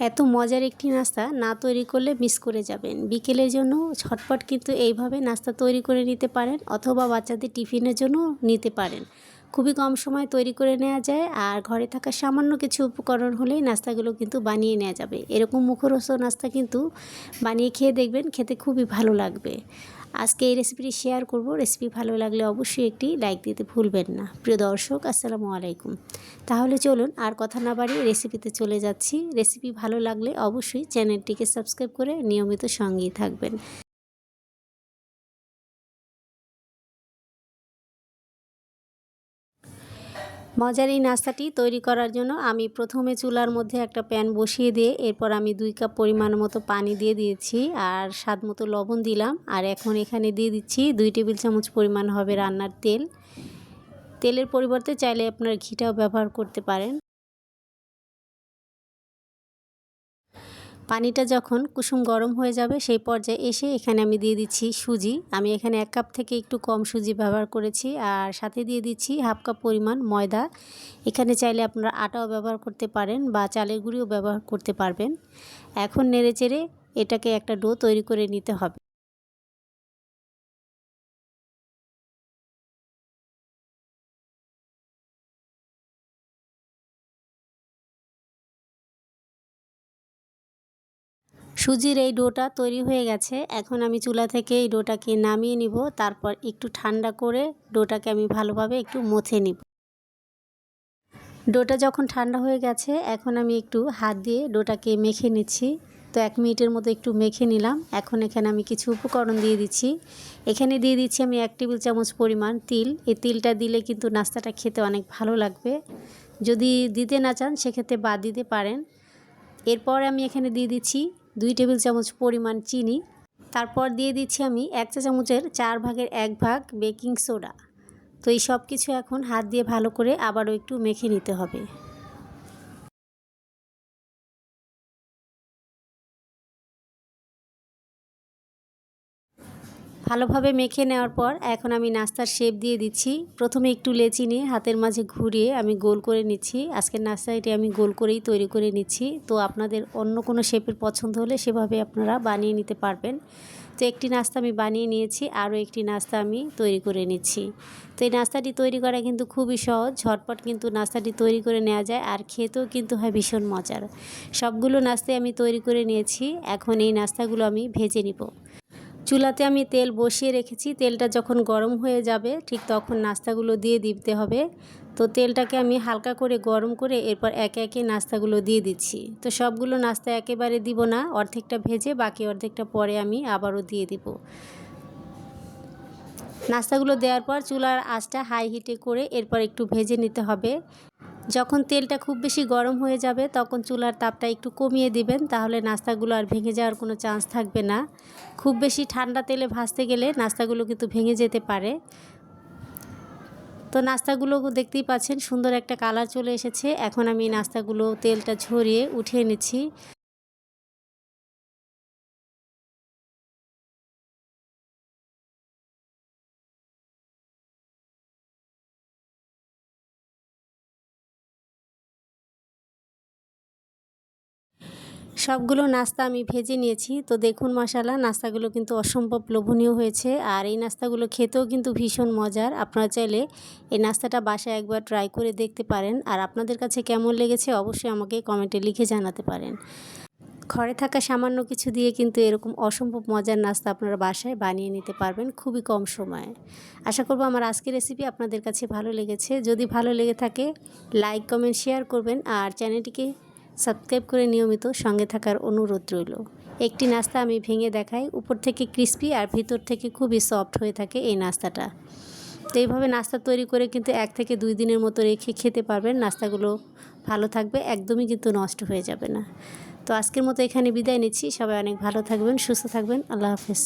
এত মজার একটি নাস্তা না তৈরি করলে মিস করে যাবেন। বিকেলের জন্য ঝটপট কিন্তু এইভাবে নাস্তা তৈরি করে নিতে পারেন অথবা বাচ্চাদের টিফিনের জন্য নিতে পারেন। খুবই কম সময় তৈরি করে নেওয়া যায় আর ঘরে থাকা সামান্য কিছু উপকরণ হলেই নাস্তাগুলো কিন্তু বানিয়ে নেওয়া যাবে। এরকম মুখরোচ নাস্তা কিন্তু বানিয়ে খেয়ে দেখবেন খেতে খুবই ভালো লাগবে। আজকে এই রেসিপিটি শেয়ার করব। রেসিপি ভালো লাগলে অবশ্যই একটি লাইক দিতে ভুলবেন না। প্রিয় দর্শক, আসসালামু আলাইকুম। তাহলে চলুন আর কথা না বাড়িয়ে রেসিপিতে চলে যাচ্ছি। রেসিপি ভালো লাগলে অবশ্যই চ্যানেলটিকে সাবস্ক্রাইব করে নিয়মিত সঙ্গেই থাকবেন। মজার এই নাস্তাটি তৈরি করার জন্য আমি প্রথমে চুলার মধ্যে একটা প্যান বসিয়ে দিয়ে এরপর আমি দুই কাপ পরিমাণ মতো পানি দিয়ে দিয়েছি আর স্বাদ মতো লবণ দিলাম। আর এখন এখানে দিয়ে দিচ্ছি দুই টেবিল চামচ পরিমাণ হবে রান্নার তেল। তেলের পরিবর্তে চাইলে আপনার ঘিটাও ব্যবহার করতে পারেন। পানিটা যখন কুসুম গরম হয়ে যাবে, সেই পর্যায়ে এসে এখানে আমি দিয়ে দিচ্ছি সুজি। আমি এখানে এক কাপ থেকে একটু কম সুজি ব্যবহার করেছি আর সাথে দিয়ে দিচ্ছি হাফ কাপ পরিমাণ ময়দা। এখানে চাইলে আপনারা আটাও ব্যবহার করতে পারেন বা চালের গুঁড়িও ব্যবহার করতে পারবেন। এখন নেড়ে চেড়ে এটাকে একটা ডো তৈরি করে নিতে হবে। সুজির এই ডোটা তৈরি হয়ে গেছে। এখন আমি চুলা থেকে এই ডোটাকে নামিয়ে নিব। তারপর একটু ঠান্ডা করে ডোটাকে আমি ভালোভাবে একটু মথে নিব। ডোটা যখন ঠান্ডা হয়ে গেছে, এখন আমি একটু হাত দিয়ে ডোটাকে মেখে নিচ্ছি। তো এক মিনিটের মতো একটু মেখে নিলাম। এখন এখানে আমি কিছু উপকরণ দিয়ে দিচ্ছি। এখানে দিয়ে দিচ্ছি আমি এক টেবিল চামচ পরিমাণ তিল। এই তিলটা দিলে কিন্তু নাস্তাটা খেতে অনেক ভালো লাগবে। যদি দিতে না চান, সেক্ষেত্রে বাদ দিতে পারেন। এরপর আমি এখানে দিয়ে দিচ্ছি দুই টেবিল চামচ পরিমাণ চিনি। তারপর দিয়ে দিচ্ছি আমি এক চা চামচের চার ভাগের এক ভাগ বেকিং সোডা। তো এই সব কিছু এখন হাত দিয়ে ভালো করে আবারও একটু মেখে নিতে হবে। ভালোভাবে মেখে নেওয়ার পর এখন আমি নাস্তার শেপ দিয়ে দিচ্ছি। প্রথমে একটু লেচি নিয়ে হাতের মাঝে ঘুরিয়ে আমি গোল করে নিচ্ছি। আজকের নাস্তাটি আমি গোল করেই তৈরি করে নিচ্ছি। তো আপনাদের অন্য কোনো শেপের পছন্দ হলে সেভাবে আপনারা বানিয়ে নিতে পারবেন। তো একটি নাস্তা আমি বানিয়ে নিয়েছি, আরও একটি নাস্তা আমি তৈরি করে নিচ্ছি। তো এই নাস্তাটি তৈরি করা কিন্তু খুবই সহজ, ঝটপট কিন্তু নাস্তাটি তৈরি করে নেওয়া যায় আর খেতেও কিন্তু হয় ভীষণ মজার। সবগুলো নাস্তায় আমি তৈরি করে নিয়েছি, এখন এই নাস্তাগুলো আমি ভেজে নিব। চুলাতে আমি তেল বসিয়ে রেখেছি। তেলটা যখন গরম হয়ে যাবে, ঠিক তখন নাস্তাগুলো দিয়ে দিতে হবে। তো তেলটাকে আমি হালকা করে গরম করে এরপর একে একে নাস্তাগুলো দিয়ে দিচ্ছি। তো সবগুলো নাস্তা একেবারে দিব না, অর্ধেকটা ভেজে বাকি অর্ধেকটা পরে আমি আবারও দিয়ে দিব। নাস্তাগুলো দেওয়ার পর চুলার আঁচটা হাই হিটে করে এরপর একটু ভেজে নিতে হবে। যখন তেলটা খুব বেশি গরম হয়ে যাবে, তখন চুলার তাপটা একটু কমিয়ে দিবেন, তাহলে নাস্তাগুলো আর ভেঙে যাওয়ার কোনো চান্স থাকবে না। খুব বেশি ঠান্ডা তেলে ভাজতে গেলে নাস্তাগুলো কিন্তু ভেঙে যেতে পারে। তো নাস্তাগুলো দেখতেই পাচ্ছেন, সুন্দর একটা কালার চলে এসেছে। এখন আমি নাস্তাগুলো তেলটা ঝরিয়ে উঠিয়ে নিচ্ছি। সবগুলো নাস্তা আমি ভেজে নিয়েছি। তো দেখুন মশালা নাস্তাগুলো কিন্তু অসম্ভব লোভনীয় হয়েছে। আর এই নাস্তাগুলো খেতেও কিন্তু ভীষণ মজার। আপনারা চাইলে এই নাস্তাটা বাসায় একবার ট্রাই করে দেখতে পারেন। আর আপনাদের কাছে কেমন লেগেছে অবশ্যই আমাকে কমেন্টে লিখে জানাতে পারেন। ঘরে থাকা সামান্য কিছু দিয়ে কিন্তু এরকম অসম্ভব মজার নাস্তা আপনারা বাসায় বানিয়ে নিতে পারবেন খুবই কম সময়ে। আশা করব আমার আজকের রেসিপি আপনাদের কাছে ভালো লেগেছে। যদি ভালো লেগে থাকে লাইক কমেন্ট শেয়ার করবেন। আর চ্যানেলটিকে সাবস্ক্রাইব করে নিয়মিত সঙ্গে থাকার অনুরোধ রইল। একটি নাস্তা আমি ভেঙে দেখাই, উপর থেকে ক্রিস্পি আর ভিতর থেকে খুবই সফট হয়ে থাকে এই নাস্তাটা। তো এইভাবে নাস্তা তৈরি করে কিন্তু এক থেকে দুই দিনের মতো রেখে খেতে পারবেন, নাস্তাগুলো ভালো থাকবে, একদমই কিন্তু নষ্ট হয়ে যাবে না। তো আজকের মতো এখানে বিদায় নিচ্ছি, সবাই অনেক ভালো থাকবেন, সুস্থ থাকবেন, আল্লাহ হাফেজ।